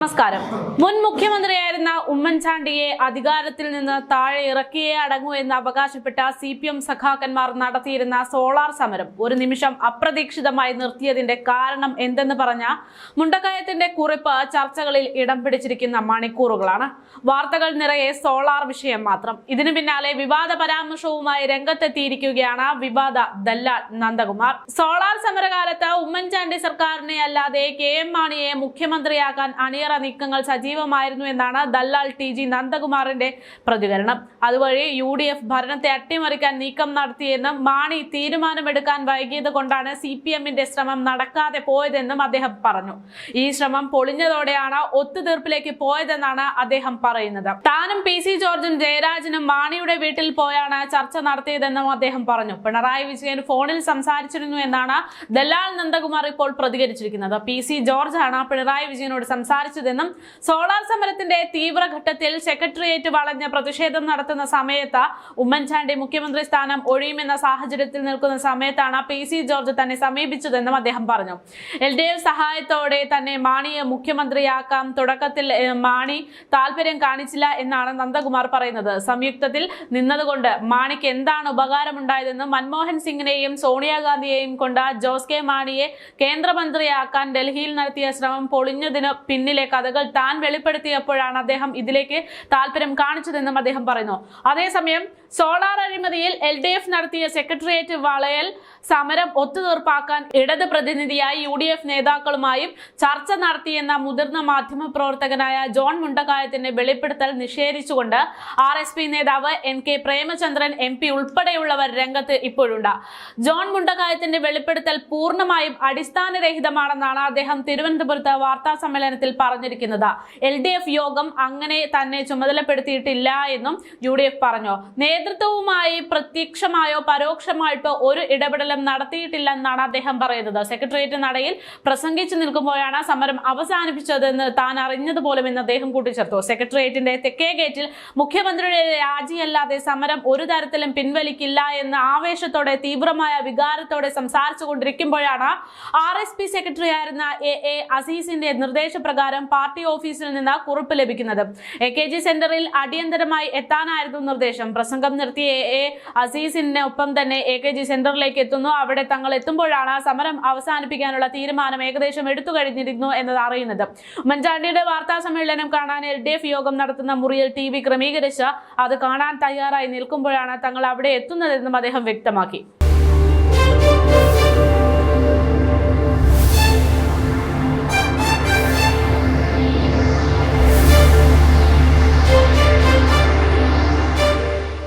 നമസ്കാരം. മുൻ മുഖ്യമന്ത്രിയായിരുന്ന ഉമ്മൻചാണ്ടിയെ അധികാരത്തിൽ നിന്ന് താഴെ ഇറക്കിയേ അടങ്ങൂ എന്ന് അവകാശപ്പെട്ട സി പി എം സഖാക്കന്മാർ നടത്തിയിരുന്ന സോളാർ സമരം ഒരു നിമിഷം അപ്രതീക്ഷിതമായി നിർത്തിയതിന്റെ കാരണം എന്തെന്ന് പറഞ്ഞ മുണ്ടക്കയത്തിന്റെ കുറിപ്പ് ചർച്ചകളിൽ ഇടം പിടിച്ചിരിക്കുന്ന മണിക്കൂറുകളാണ്. വാർത്തകൾ നിറയെ സോളാർ വിഷയം മാത്രം. ഇതിനു പിന്നാലെ വിവാദ പരാമർശവുമായി രംഗത്തെത്തിയിരിക്കുകയാണ് വിവാദ ദല്ലാൽ നന്ദകുമാർ. സോളാർ സമരകാലത്ത് ഉമ്മൻചാണ്ടി സർക്കാരിനെ അല്ലാതെ കെ എം മാണിയെ മുഖ്യമന്ത്രിയാക്കാൻ അണിയറ നീക്കങ്ങൾ സജീവമായിരുന്നു എന്നാണ് ദല്ലാൽ ടി ജി നന്ദകുമാറിന്റെ പ്രതികരണം. അതുവഴി യു ഡി എഫ് ഭരണത്തെ അട്ടിമറിക്കാൻ നീക്കം നടത്തിയെന്നും മാണി തീരുമാനമെടുക്കാൻ വൈകിയത് കൊണ്ടാണ് സി പി എമ്മിന്റെ ശ്രമം നടക്കാതെ പോയതെന്നും അദ്ദേഹം പറഞ്ഞു. ഈ ശ്രമം പൊളിഞ്ഞതോടെയാണ് ഒത്തുതീർപ്പിലേക്ക് പോയതെന്നാണ് അദ്ദേഹം പറയുന്നത്. താനും പി സി ജോർജും ജയരാജനും മാണിയുടെ വീട്ടിൽ പോയാണ് ചർച്ച നടത്തിയതെന്നും അദ്ദേഹം പറഞ്ഞു. പിണറായി വിജയൻ ഫോണിൽ സംസാരിച്ചിരുന്നു എന്നാണ് ദല്ലാൽ നന്ദകുമാർ ഇപ്പോൾ പ്രതികരിച്ചിരിക്കുന്നത്. പി സി ജോർജ് ആണ് പിണറായി വിജയനോട് സംസാരിച്ചതെന്നും സോളാർ സമരത്തിന്റെ തീവ്രഘട്ടത്തിൽ സെക്രട്ടേറിയറ്റ് വളഞ്ഞ് പ്രതിഷേധം നടത്തുന്ന സമയത്ത് ഉമ്മൻചാണ്ടി മുഖ്യമന്ത്രി സ്ഥാനം ഒഴിയുമെന്ന സാഹചര്യത്തിൽ നിൽക്കുന്ന സമയത്താണ് പി സി ജോർജ് തന്നെ സമീപിച്ചതെന്നും അദ്ദേഹം പറഞ്ഞു. എൽ ഡി എഫ് സഹായത്തോടെ തന്നെ മാണിയെ മുഖ്യമന്ത്രിയാക്കാം തുടക്കത്തിൽ മാണി താല്പര്യം കാണിച്ചില്ല എന്നാണ് നന്ദകുമാർ പറയുന്നത്. സംയുക്തത്തിൽ നിന്നതുകൊണ്ട് മാണിക്ക് എന്താണ് ഉപകാരമുണ്ടായതെന്നും മൻമോഹൻ സിംഗിനെയും സോണിയാഗാന്ധിയെയും കൊണ്ട് ജോസ് കെ മാണിയെ കേന്ദ്രമന്ത്രിയാക്കാൻ ഡൽഹിയിൽ നടത്തിയ ശ്രമം പൊളിഞ്ഞതിന് പിന്നിലെ കഥകൾ താൻ വെളിപ്പെടുത്തിയപ്പോഴാണ് അദ്ദേഹം ഇതിലേക്ക് താല്പര്യം കാണിച്ചതെന്നും അദ്ദേഹം പറയുന്നു. അതേസമയം സോളാർ അഴിമതിയിൽ എൽ ഡി എഫ് നടത്തിയ സെക്രട്ടേറിയറ്റ് വളയൽ സമരം ഒത്തുതീർപ്പാക്കാൻ ഇടത് പ്രതിനിധിയായി യു ഡി എഫ് നേതാക്കളുമായും ചർച്ച നടത്തിയെന്ന മുതിർന്ന മാധ്യമ പ്രവർത്തകനായ ജോൺ മുണ്ടക്കായത്തിന്റെ വെളിപ്പെടുത്തൽ നിഷേധിച്ചുകൊണ്ട് ആർ എസ് പി നേതാവ് N K Premachandran M P ഉൾപ്പെടെയുള്ളവർ രംഗത്ത് ഇപ്പോഴുണ്ട്. ജോൺ മുണ്ടക്കായത്തിന്റെ വെളിപ്പെടുത്തൽ പൂർണമായും അടിസ്ഥാനരഹിതമാണെന്നാണ് അദ്ദേഹം തിരുവനന്തപുരത്ത് വാർത്താ സമ്മേളനത്തിൽ പറഞ്ഞിരിക്കുന്നത്. എൽ ഡി എഫ് യോഗം അങ്ങനെ തന്നെ ചുമതലപ്പെടുത്തിയിട്ടില്ല എന്നും യു ഡി എഫ് പറഞ്ഞു. നേതൃത്വവുമായി പ്രത്യക്ഷമായോ പരോക്ഷമായിട്ടോ ഒരു ഇടപെടലും നടത്തിയിട്ടില്ലെന്നാണ് അദ്ദേഹം പറയുന്നത്. സെക്രട്ടേറിയറ്റ് നടയിൽ പ്രസംഗിച്ചു നിൽക്കുമ്പോഴാണ് സമരം അവസാനിപ്പിച്ചതെന്ന് താൻ അറിഞ്ഞതുപോലും എന്ന് അദ്ദേഹം കൂട്ടിച്ചേർത്തു. സെക്രട്ടേറിയറ്റിന്റെ തെക്കേ ഗേറ്റിൽ മുഖ്യമന്ത്രിയുടെ രാജിയല്ലാതെ സമരം ഒരു തരത്തിലും പിൻവലിക്കില്ല എന്ന ആവേശത്തോടെ തീവ്രമായ വികാരത്തോടെ സംസാരിച്ചു കൊണ്ടിരിക്കുമ്പോഴാണ് ആർ എസ് പി സെക്രട്ടറി ആയിരുന്ന എ എ അസീസിന്റെ നിർദ്ദേശപ്രകാരം പാർട്ടി ഓഫീസിൽ നിന്ന് കുറിപ്പ് ലഭിക്കുന്നത്. എ കെ ജി സെന്ററിൽ അടിയന്തരമായി എത്താനായിരുന്നു നിർദ്ദേശം. പ്രസംഗം നിർത്തിയ എ എ അസീസിന് ഒപ്പം തന്നെ എ കെ ജി സെന്ററിലേക്ക് എത്തുന്നു. അവിടെ തങ്ങൾ എത്തുമ്പോഴാണ് സമരം അവസാനിപ്പിക്കാനുള്ള തീരുമാനം ഏകദേശം എടുത്തു കഴിഞ്ഞിരുന്നു എന്നത് അറിയുന്നത്. ഉമ്മൻചാണ്ടിയുടെ വാർത്താ സമ്മേളനം കാണാൻ എൽ ഡി എഫ് യോഗം നടത്തുന്ന മുറിയിൽ ടി വി ക്രമീകരിച്ച് അത് കാണാൻ തയ്യാറായി നിൽക്കുമ്പോഴാണ് തങ്ങൾ അവിടെ എത്തുന്നതെന്നും അദ്ദേഹം വ്യക്തമാക്കി.